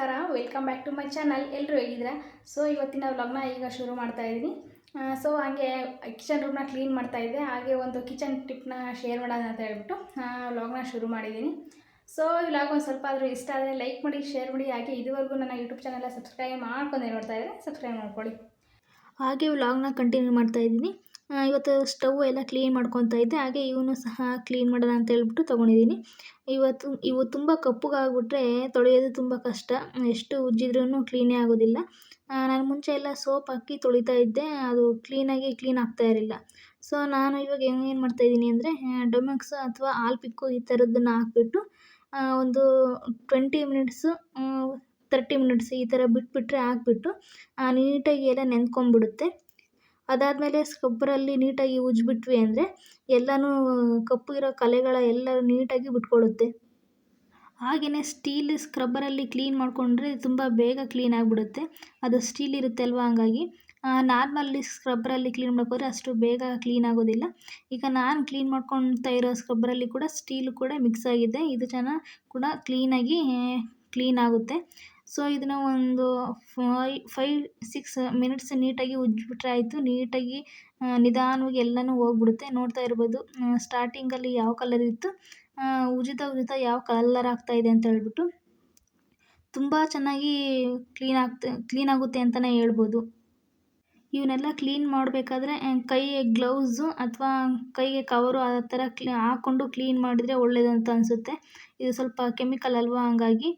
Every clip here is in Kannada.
ನಮಸ್ಕಾರ welcome back to my channel ಎಲ್ಲರೂ ಹೇಗಿದ್ದೀರಾ? ಸೊ ಇವತ್ತಿನ ವ್ಲಾಗ್ನ ಈಗ ಶುರು ಮಾಡ್ತಾ ಇದ್ದೀನಿ ಸೊ ಹಾಗೆ ಕಿಚನ್ ರೂಮ್ನ ಕ್ಲೀನ್ ಮಾಡ್ತಾ ಇದ್ದೆ. ಹಾಗೆ ಒಂದು ಕಿಚನ್ ಟಿಪ್ನ ಶೇರ್ ಮಾಡೋಣ ಅಂತ ಹೇಳ್ಬಿಟ್ಟು ವ್ಲಾಗ್ನ ಶುರು ಮಾಡಿದ್ದೀನಿ. ಸೊ ವ್ಲಾಗ್ ಒಂದು ಸ್ವಲ್ಪ ಆದರೂ ಇಷ್ಟ ಆದರೆ ಲೈಕ್ ಮಾಡಿ ಶೇರ್ ಮಾಡಿ. ಹಾಗೆ ಇದುವರೆಗೂ ನನ್ನ ಯೂಟ್ಯೂಬ್ ಚಾನಲ್ನ ಸಬ್ಸ್ಕ್ರೈಬ್ ಮಾಡ್ಕೊಂಡು ನೋಡ್ತಾ ಇದ್ದರೆ ಸಬ್ಸ್ಕ್ರೈಬ್ ಮಾಡ್ಕೊಳ್ಳಿ. ಹಾಗೆ ವ್ಲಾಗ್ನ ಕಂಟಿನ್ಯೂ ಮಾಡ್ತಾ ಇದ್ದೀನಿ ಇವತ್ತು ಸ್ಟವ್ ಎಲ್ಲ ಕ್ಲೀನ್ ಮಾಡ್ಕೊತಾ ಇದ್ದೆ. ಹಾಗೆ ಇವನು ಸಹ ಕ್ಲೀನ್ ಮಾಡೋಣ ಅಂತ ಹೇಳ್ಬಿಟ್ಟು ತೊಗೊಂಡಿದ್ದೀನಿ. ಇವತ್ತು, ಇವು ತುಂಬ ಕಪ್ಪಗಾಗ್ಬಿಟ್ರೆ ತೊಳೆಯೋದು ತುಂಬ ಕಷ್ಟ. ಎಷ್ಟು ಉಜ್ಜಿದ್ರೂ ಕ್ಲೀನೇ ಆಗೋದಿಲ್ಲ. ನಾನು ಮುಂಚೆ ಎಲ್ಲ ಸೋಪ್ ಹಾಕಿ ತೊಳಿತಾ ಇದ್ದೆ. ಅದು ಕ್ಲೀನಾಗಿ ಕ್ಲೀನ್ ಆಗ್ತಾ ಇರಲಿಲ್ಲ. ಸೊ, ನಾನು ಇವಾಗ ಏನು ಮಾಡ್ತಾ ಇದ್ದೀನಿ ಅಂದರೆ ಡೊಮೆಕ್ಸ್ ಅಥವಾ ಆಲ್ಪಿಕ್ಕು ಈ ಥರದ್ದನ್ನು ಹಾಕ್ಬಿಟ್ಟು ಒಂದು ಟ್ವೆಂಟಿ ಮಿನಿಟ್ಸು ತರ್ಟಿ ಮಿನಿಟ್ಸ್ ಈ ಥರ ಬಿಟ್ಬಿಟ್ರೆ ಹಾಕ್ಬಿಟ್ಟು ನೀಟಾಗಿ ಎಲ್ಲ ನೆಂದ್ಕೊಂಡ್ಬಿಡುತ್ತೆ ಅದಾದಮೇಲೆ ಸ್ಕ್ರಬ್ಬರಲ್ಲಿ ನೀಟಾಗಿ ಉಜ್ಜಿಬಿಟ್ವಿ ಅಂದರೆ ಎಲ್ಲನೂ ಕಪ್ಪಿರೋ ಕಲೆಗಳ ಎಲ್ಲ ನೀಟಾಗಿ ಬಿಟ್ಕೊಳ್ಳುತ್ತೆ ಹಾಗೆಯೇ ಸ್ಟೀಲ್ ಸ್ಕ್ರಬ್ಬರಲ್ಲಿ ಕ್ಲೀನ್ ಮಾಡಿಕೊಂಡ್ರೆ ತುಂಬ ಬೇಗ ಕ್ಲೀನ್ ಆಗಿಬಿಡುತ್ತೆ. ಅದು ಸ್ಟೀಲ್ ಇರುತ್ತೆ ಅಲ್ವಾ ಹಂಗಾಗಿ ನಾರ್ಮಲ್ಲಿ ಸ್ಕ್ರಬ್ಬರಲ್ಲಿ ಕ್ಲೀನ್ ಮಾಡ್ಕೊಂಡ್ರೆ ಅಷ್ಟು ಬೇಗ ಕ್ಲೀನ್ ಆಗೋದಿಲ್ಲ. ಈಗ ನಾನು ಕ್ಲೀನ್ ಮಾಡ್ಕೊಳ್ತಾ ಇರೋ ಸ್ಕ್ರಬ್ಬರಲ್ಲಿ ಕೂಡ ಸ್ಟೀಲ್ ಕೂಡ ಮಿಕ್ಸ್ ಆಗಿದೆ. ಇದು ಚೆನ್ನಾಗಿ ಕೂಡ ಕ್ಲೀನಾಗಿ ಕ್ಲೀನ್ ಆಗುತ್ತೆ. ಸೊ ಇದನ್ನ ಒಂದು ಫೈ ಫೈವ್ ಸಿಕ್ಸ್ ಮಿನಿಟ್ಸ್ ನೀಟಾಗಿ ಉಜ್ಜಿಬಿಟ್ರೆ ಆಯಿತು. ನೀಟಾಗಿ ನಿಧಾನವಾಗಿ ಎಲ್ಲನೂ ಹೋಗ್ಬಿಡುತ್ತೆ. ನೋಡ್ತಾ ಇರ್ಬೋದು ಸ್ಟಾರ್ಟಿಂಗಲ್ಲಿ ಯಾವ ಕಲರ್ ಇತ್ತು. ಉಜಿತ ಉಜ್ಜುತ್ತಾ ಯಾವ ಕಲರ್ ಆಗ್ತಾ ಇದೆ ಅಂತ ಹೇಳ್ಬಿಟ್ಟು ತುಂಬ ಚೆನ್ನಾಗಿ ಕ್ಲೀನ್ ಆಗ್ತಾ ಕ್ಲೀನ್ ಆಗುತ್ತೆ ಅಂತಲೇ ಹೇಳ್ಬೋದು. ಇವನ್ನೆಲ್ಲ ಕ್ಲೀನ್ ಮಾಡಬೇಕಾದ್ರೆ ಕೈಗೆ ಗ್ಲೌಸು ಅಥವಾ ಕೈಗೆ ಕವರು ಆ ಥರ ಕ್ಲೀ ಹಾಕ್ಕೊಂಡು ಕ್ಲೀನ್ ಮಾಡಿದರೆ ಒಳ್ಳೆಯದಂತ ಅನಿಸುತ್ತೆ. ಇದು ಸ್ವಲ್ಪ ಕೆಮಿಕಲ್ ಅಲ್ವಾ, ಹಂಗಾಗಿ.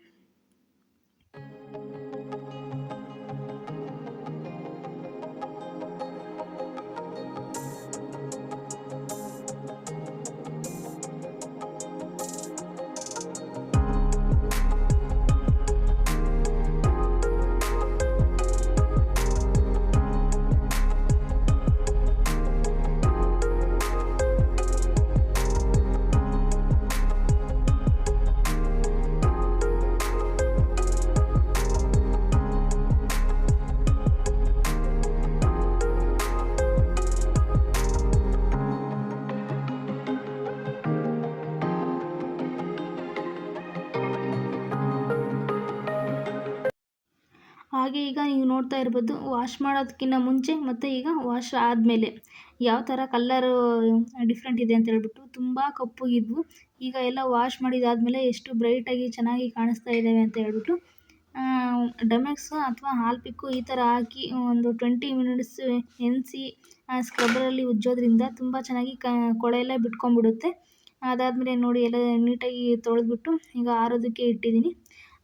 ಹಾಗೆ ಈಗ ನೀವು ನೋಡ್ತಾ ಇರ್ಬೋದು ವಾಶ್ ಮಾಡೋದಕ್ಕಿಂತ ಮುಂಚೆ ಮತ್ತು ಈಗ ವಾಶ್ ಆದಮೇಲೆ. ಯಾವ ಥರ ಕಲ್ಲರು ಡಿಫ್ರೆಂಟ್ ಇದೆ ಅಂತ ಹೇಳ್ಬಿಟ್ಟು ತುಂಬ ಕಪ್ಪಗಿದ್ವು. ಈಗ ಎಲ್ಲ ವಾಶ್ ಮಾಡಿದಾದಮೇಲೆ ಎಷ್ಟು ಬ್ರೈಟಾಗಿ ಚೆನ್ನಾಗಿ ಕಾಣಿಸ್ತಾ ಇದ್ದಾವೆ ಅಂತ ಹೇಳ್ಬಿಟ್ಟು ಡಮೆಕ್ಸು ಅಥವಾ ಹಾಲ್ಪಿಕ್ಕು ಈ ಥರ ಹಾಕಿ ಒಂದು ಟ್ವೆಂಟಿ ಮಿನಿಟ್ಸ್ ನೆನೆಸಿ ಸ್ಕ್ರಬ್ಬರಲ್ಲಿ ಉಜ್ಜೋದ್ರಿಂದ ತುಂಬ ಚೆನ್ನಾಗಿ ಕ, ಕೊಳೆ ಎಲ್ಲ ಬಿಟ್ಕೊಂಡ್ಬಿಡುತ್ತೆ. ಅದಾದಮೇಲೆ ನೋಡಿ ಎಲ್ಲ ನೀಟಾಗಿ ತೊಳೆದ್ಬಿಟ್ಟು ಈಗ ಆರೋದಕ್ಕೆ ಇಟ್ಟಿದ್ದೀನಿ.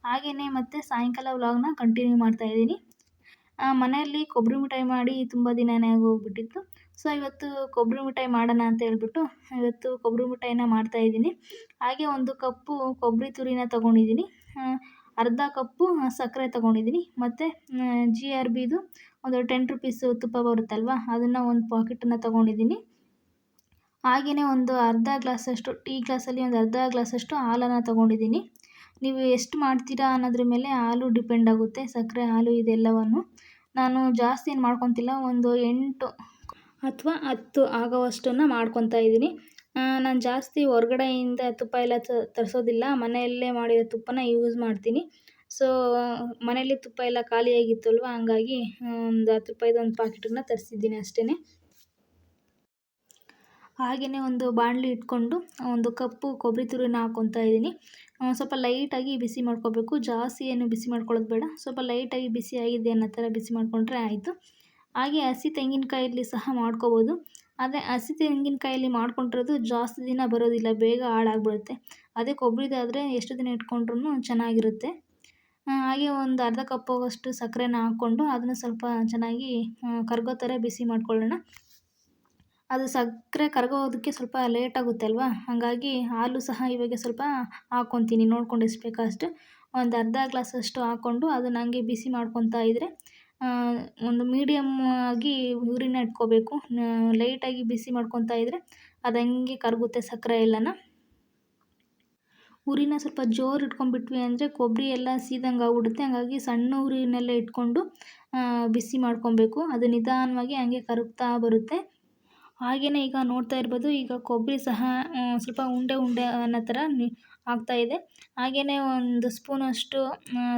ಹಾಗೆಯೇ ಮತ್ತೆ ಸಾಯಂಕಾಲ ವ್ಲಾಗ್ನ ಕಂಟಿನ್ಯೂ ಮಾಡ್ತಾ ಇದ್ದೀನಿ. ಮನೆಯಲ್ಲಿ ಕೊಬ್ಬರಿ ಮಿಠಾಯಿ ಮಾಡಿ ತುಂಬ ದಿನನೇ ಆಗೋಗ್ಬಿಟ್ಟಿತ್ತು. ಸೊ ಇವತ್ತು ಕೊಬ್ಬರಿ ಮಿಠಾಯಿ ಮಾಡೋಣ ಅಂತ ಹೇಳ್ಬಿಟ್ಟು ಇವತ್ತು ಕೊಬ್ಬರಿ ಮಿಠಾಯಿನ ಮಾಡ್ತಾ ಇದ್ದೀನಿ. ಹಾಗೆ ಒಂದು ಕಪ್ಪು ಕೊಬ್ಬರಿ ತುರಿನ ತೊಗೊಂಡಿದ್ದೀನಿ. ಅರ್ಧ ಕಪ್ಪು ಸಕ್ಕರೆ ತೊಗೊಂಡಿದ್ದೀನಿ. ಮತ್ತು ಜಿ ಆರ್ ಬಿದು ಒಂದು ಟೆನ್ ರುಪೀಸು ತುಪ್ಪ ಬರುತ್ತಲ್ವ, ಅದನ್ನು ಒಂದು ಪಾಕೆಟನ್ನು ತೊಗೊಂಡಿದ್ದೀನಿ. ಹಾಗೆಯೇ ಒಂದು ಅರ್ಧ ಗ್ಲಾಸಷ್ಟು ಟೀ ಗ್ಲಾಸಲ್ಲಿ ಒಂದು ಅರ್ಧ ಗ್ಲಾಸಷ್ಟು ಹಾಲನ್ನು ತೊಗೊಂಡಿದ್ದೀನಿ. ನೀವು ಎಷ್ಟು ಮಾಡ್ತೀರಾ ಅನ್ನೋದ್ರ ಮೇಲೆ ಹಾಲು ಡಿಪೆಂಡ್ ಆಗುತ್ತೆ. ಸಕ್ಕರೆ, ಹಾಲು ಇದೆಲ್ಲವನ್ನು. ನಾನು ಜಾಸ್ತಿ ಏನು ಮಾಡ್ಕೊತಿಲ್ಲ, ಒಂದು ಎಂಟು ಅಥವಾ ಹತ್ತು ಆಗೋವಷ್ಟನ್ನು ಮಾಡ್ಕೊತಾ ಇದ್ದೀನಿ. ನಾನು ಜಾಸ್ತಿ ಹೊರಗಡೆಯಿಂದ ತುಪ್ಪ ಎಲ್ಲ ತರಿಸೋದಿಲ್ಲ. ಮನೆಯಲ್ಲೇ ಮಾಡಿರೋ ತುಪ್ಪನ ಯೂಸ್ ಮಾಡ್ತೀನಿ. ಸೊ ಮನೆಯಲ್ಲಿ ತುಪ್ಪ ಎಲ್ಲ ಖಾಲಿಯಾಗಿತ್ತು ಅಲ್ವಾ ಹಂಗಾಗಿ ಒಂದು ಹತ್ತು ರೂಪಾಯಿದು ಒಂದು ಪಾಕೆಟನ್ನು ತರಿಸಿದ್ದೀನಿ ಅಷ್ಟೇ ಹಾಗೆಯೇ ಒಂದು ಬಾಣಲಿ ಇಟ್ಕೊಂಡು, ಒಂದು ಕಪ್ಪು ಕೊಬ್ಬರಿ ತುರಿನ ಹಾಕ್ಕೊತಾ ಇದ್ದೀನಿ. ಸ್ವಲ್ಪ ಲೈಟಾಗಿ ಬಿಸಿ ಮಾಡ್ಕೋಬೇಕು. ಜಾಸ್ತಿ ಏನು ಬಿಸಿ ಮಾಡ್ಕೊಳ್ಳೋದು ಬೇಡ. ಸ್ವಲ್ಪ ಲೈಟಾಗಿ ಬಿಸಿ ಆಗಿದೆ ಅನ್ನೋ ಥರ ಬಿಸಿ ಮಾಡಿಕೊಂಡ್ರೆ ಆಯಿತು. ಹಾಗೆ ಹಸಿ ತೆಂಗಿನಕಾಯಲ್ಲಿ ಸಹ ಮಾಡ್ಕೋಬೋದು. ಆದರೆ ಹಸಿ ತೆಂಗಿನಕಾಯಲ್ಲಿ ಮಾಡ್ಕೊಂಡಿರೋದು ಜಾಸ್ತಿ ದಿನ ಬರೋದಿಲ್ಲ. ಬೇಗ ಹಾಳಾಗ್ಬಿಡುತ್ತೆ. ಅದೇ ಕೊಬ್ಬರಿದಾದರೆ ಎಷ್ಟು ದಿನ ಇಟ್ಕೊಂಡ್ರೂ ಚೆನ್ನಾಗಿರುತ್ತೆ. ಹಾಗೆ ಒಂದು ಅರ್ಧ ಕಪ್ ಆಗೋಷ್ಟು ಸಕ್ಕರೆನ ಹಾಕ್ಕೊಂಡು ಅದನ್ನು ಸ್ವಲ್ಪ ಚೆನ್ನಾಗಿ ಕರಗೋ ಥರ ಬಿಸಿ ಮಾಡ್ಕೊಳ್ಳೋಣ. ಅದು ಸಕ್ಕರೆ ಕರಗೋದಕ್ಕೆ ಸ್ವಲ್ಪ ಲೇಟ್ ಆಗುತ್ತೆ ಅಲ್ವಾ ಹಾಗಾಗಿ ಹಾಲು ಸಹ ಇವಾಗ ಸ್ವಲ್ಪ ಹಾಕ್ಕೊತೀನಿ ನೋಡ್ಕೊಂಡು ಎಷ್ಟು ಬೇಕೋ ಅಷ್ಟು. ಒಂದು ಅರ್ಧ ಗ್ಲಾಸಷ್ಟು ಹಾಕ್ಕೊಂಡು ಅದನ್ನು ಹಂಗೆ ಬಿಸಿ ಮಾಡ್ಕೊತಾ ಇದ್ದರೆ ಒಂದು ಮೀಡಿಯಮ್ ಆಗಿ ಉರಿನ ಇಟ್ಕೋಬೇಕು. ಲೈಟಾಗಿ ಬಿಸಿ ಮಾಡ್ಕೊತಾ ಇದ್ದರೆ ಅದು ಹಂಗೆ ಕರಗುತ್ತೆ ಸಕ್ಕರೆ ಎಲ್ಲನ. ಉರಿನ ಸ್ವಲ್ಪ ಜೋರು ಇಟ್ಕೊಂಡ್ಬಿಟ್ವಿ ಅಂದರೆ ಕೊಬ್ಬರಿ ಎಲ್ಲ ಸೀದಂಗೆ ಆಗ್ಬಿಡುತ್ತೆ. ಹಾಗಾಗಿ ಸಣ್ಣ ಉರಿನೆಲ್ಲ ಇಟ್ಕೊಂಡು ಬಿಸಿ ಮಾಡ್ಕೊಬೇಕು. ಅದು ನಿಧಾನವಾಗಿ ಹಂಗೆ ಕರಗ್ತಾ ಬರುತ್ತೆ. ಹಾಗೆಯೇ ಈಗ ನೋಡ್ತಾ ಇರ್ಬೋದು, ಈಗ ಕೊಬ್ಬರಿ ಸಹ ಸ್ವಲ್ಪ ಉಂಡೆ ಉಂಡೆ ಅನ್ನೋ ಥರ ಆಗ್ತಾ ಆಗ್ತಾಯಿದೆ ಹಾಗೆಯೇ ಒಂದು ಸ್ಪೂನಷ್ಟು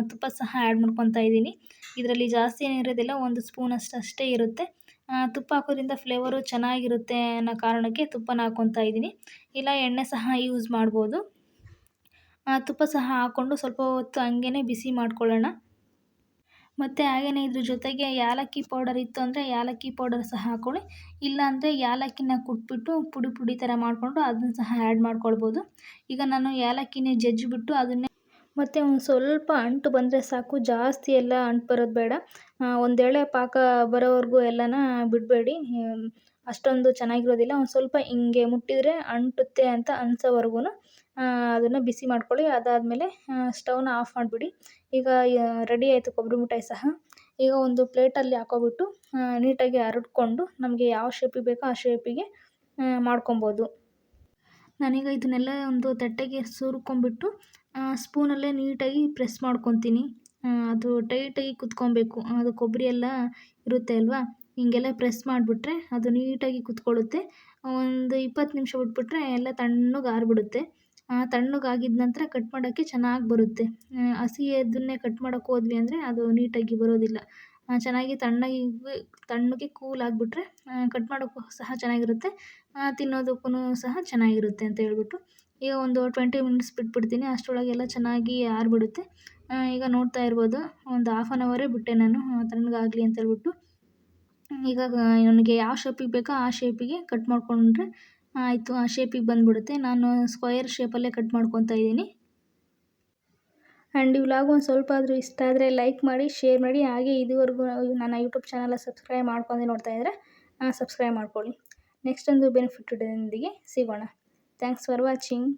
ತುಪ್ಪ ಸಹ ಆ್ಯಡ್ ಮಾಡ್ಕೊತಾ ಇದ್ದೀನಿ. ಇದರಲ್ಲಿ ಜಾಸ್ತಿ ಏನಿರೋದಿಲ್ಲ ಒಂದು ಸ್ಪೂನಷ್ಟು ಅಷ್ಟೇ ಇರುತ್ತೆ. ತುಪ್ಪ ಹಾಕೋದ್ರಿಂದ ಫ್ಲೇವರು ಚೆನ್ನಾಗಿರುತ್ತೆ ಅನ್ನೋ ಕಾರಣಕ್ಕೆ ತುಪ್ಪನ ಹಾಕ್ಕೊತಾ ಇದ್ದೀನಿ. ಇಲ್ಲ, ಎಣ್ಣೆ ಸಹ ಯೂಸ್ ಮಾಡ್ಬೋದು. ತುಪ್ಪ ಸಹ ಹಾಕ್ಕೊಂಡು ಸ್ವಲ್ಪ ಹೊತ್ತು ಹಂಗೇ ಬಿಸಿ ಮಾಡ್ಕೊಳ್ಳೋಣ. ಮತ್ತು ಹಾಗೆಯೇ ಇದ್ರ ಜೊತೆಗೆ ಯಾಲಕ್ಕಿ ಪೌಡರ್ ಇತ್ತು ಅಂದರೆ ಯಾಲಕ್ಕಿ ಪೌಡರ್ ಸಹ ಹಾಕ್ಕೊಳ್ಳಿ ಇಲ್ಲ ಅಂದರೆ ಯಾಲಕ್ಕಿನ ಕುಟ್ಬಿಟ್ಟು ಪುಡಿ ಪುಡಿ ಥರ ಮಾಡಿಕೊಂಡು ಅದನ್ನು ಸಹ ಆ್ಯಡ್ ಮಾಡ್ಕೊಳ್ಬೋದು. ಈಗ ನಾನು ಏಲಕ್ಕಿನೇ ಜಜ್ಜಿಬಿಟ್ಟು ಅದನ್ನೇ ಮತ್ತು ಒಂದು ಸ್ವಲ್ಪ ಅಂಟು ಬಂದರೆ ಸಾಕು. ಜಾಸ್ತಿ ಎಲ್ಲ ಅಂಟು ಬರೋದು ಬೇಡ. ಒಂದೇಳೆ ಪಾಕ ಬರೋವರೆಗೂ ಎಲ್ಲನ ಬಿಡಬೇಡಿ. ಅಷ್ಟೊಂದು ಚೆನ್ನಾಗಿರೋದಿಲ್ಲ. ಒಂದು ಸ್ವಲ್ಪ ಹಿಂಗೆ ಮುಟ್ಟಿದರೆ ಅಂಟುತ್ತೆ ಅಂತ ಅನ್ಸೋವರೆಗೂ ಅದನ್ನು ಬಿಸಿ ಮಾಡ್ಕೊಳ್ಳಿ. ಅದಾದಮೇಲೆ ಸ್ಟವ್ನ ಆಫ್ ಮಾಡಿಬಿಡಿ. ಈಗ ರೆಡಿ ಆಯಿತು ಕೊಬ್ಬರಿ ಮಿಠಾಯಿ ಸಹ. ಈಗ ಒಂದು ಪ್ಲೇಟಲ್ಲಿ ಹಾಕ್ಕೊಬಿಟ್ಟು ನೀಟಾಗಿ ಹರಡ್ಕೊಂಡು ನಮಗೆ ಯಾವ ಶೇಪಿಗೆ ಬೇಕೋ ಆ ಶೇಪಿಗೆ ಮಾಡ್ಕೊಬೋದು. ನಾನೀಗ ಇದನ್ನೆಲ್ಲ ಒಂದು ತಟ್ಟೆಗೆ ಸುರ್ಕೊಂಬಿಟ್ಟು ಸ್ಪೂನಲ್ಲೇ ನೀಟಾಗಿ ಪ್ರೆಸ್ ಮಾಡ್ಕೊತೀನಿ. ಅದು ಟೈಟಾಗಿ ಕುತ್ಕೊಬೇಕು. ಅದು ಕೊಬ್ಬರಿ ಎಲ್ಲ ಇರುತ್ತೆ ಅಲ್ವಾ? ಹೀಗೆಲ್ಲ ಪ್ರೆಸ್ ಮಾಡಿಬಿಟ್ರೆ ಅದು ನೀಟಾಗಿ ಕುತ್ಕೊಳ್ಳುತ್ತೆ. ಒಂದು ಇಪ್ಪತ್ತು ನಿಮಿಷ ಬಿಟ್ಬಿಟ್ರೆ ಎಲ್ಲ ತಣ್ಣಗೆ ಆರಿಬಿಡುತ್ತೆ. ತಣ್ಣಗಾಗಿದ ನಂತರ ಕಟ್ ಮಾಡೋಕ್ಕೆ ಚೆನ್ನಾಗಿ ಬರುತ್ತೆ. ಹಸಿ ಅದನ್ನೇ ಕಟ್ ಮಾಡೋಕ್ಕೆ ಹೋದ್ವಿ ಅಂದರೆ ಅದು ನೀಟಾಗಿ ಬರೋದಿಲ್ಲ. ಚೆನ್ನಾಗಿ ತಣ್ಣಗೆ ತಣ್ಣಗೆ ಕೂಲ್ ಆಗಿಬಿಟ್ರೆ ಕಟ್ ಮಾಡೋಕ್ಕೂ ಸಹ ಚೆನ್ನಾಗಿರುತ್ತೆ. ತಿನ್ನೋದಕ್ಕೂ ಸಹ ಚೆನ್ನಾಗಿರುತ್ತೆ ಅಂತ ಹೇಳ್ಬಿಟ್ಟು. ಈಗ ಒಂದು ಟ್ವೆಂಟಿ ಮಿನಿಟ್ಸ್ ಬಿಟ್ಬಿಡ್ತೀನಿ. ಅಷ್ಟರೊಳಗೆ ಎಲ್ಲ ಚೆನ್ನಾಗಿ ಆರಿಬಿಡುತ್ತೆ. ಈಗ ನೋಡ್ತಾ ಇರ್ಬೋದು, ಒಂದು ಹಾಫ್ ಆನ್ ಅವರೇ ಬಿಟ್ಟೆ ನಾನು ತಣ್ಣಗಾಗಲಿ ಅಂತ ಹೇಳ್ಬಿಟ್ಟು. ಈಗ ನನಗೆ ಯಾವ ಶೇಪಿಗೆ ಬೇಕೋ ಆ ಶೇಪಿಗೆ ಕಟ್ ಮಾಡಿಕೊಂಡ್ರೆ ಆಯಿತು, ಆ ಶೇಪಿಗೆ ಬಂದುಬಿಡುತ್ತೆ. ನಾನು ಸ್ಕ್ವಯರ್ ಶೇಪಲ್ಲೇ ಕಟ್ ಮಾಡ್ಕೊತಾ ಇದ್ದೀನಿ. ಆ್ಯಂಡ್ ಈ ವ್ಲಾಗ್ ಒಂದು ಸ್ವಲ್ಪ ಆದರೂ ಇಷ್ಟ ಆದರೆ ಲೈಕ್ ಮಾಡಿ ಶೇರ್ ಮಾಡಿ. ಹಾಗೆ ಇದುವರೆಗೂ ನನ್ನ ಯೂಟ್ಯೂಬ್ ಚಾನಲ್ ಸಬ್ಸ್ಕ್ರೈಬ್ ಮಾಡ್ಕೊಂಡು ನೋಡ್ತಾ ಇದ್ದರೆ ಸಬ್ಸ್ಕ್ರೈಬ್ ಮಾಡ್ಕೊಳ್ಳಿ. ನೆಕ್ಸ್ಟ್ ಒಂದು ಬೆನಿಫಿಟ್ ಸಿಗೋಣ. Thanks for watching